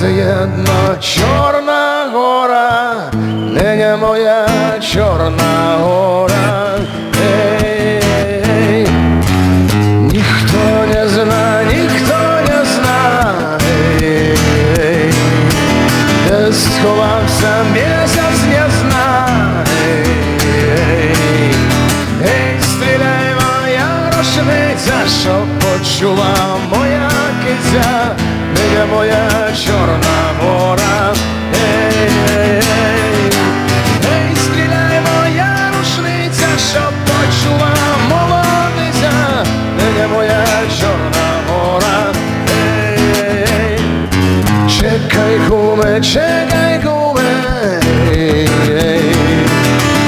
це єдна чорна гора, неня моя чорна гора. Ей. Ніхто не зна, ніхто не зна, сховався місяць не зна. Ей, моя рушниця, що почула моя киця. Куме, чекай, куме,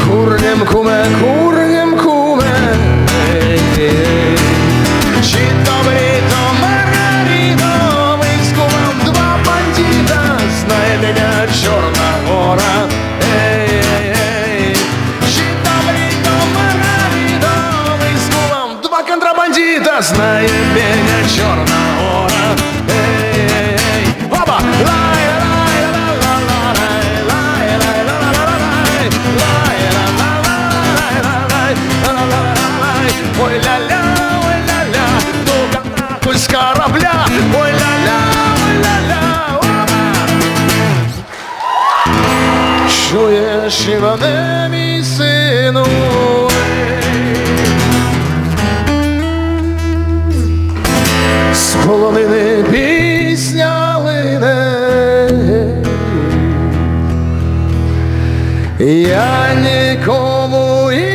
курнем, куме, курнем, куме, чи добрі то Маргарита, ми з кумом два бандита, знає мене Чорна гора, ей, ей, ей. чи Єші мене, мій сину. З полонини пісня лине, я нікому і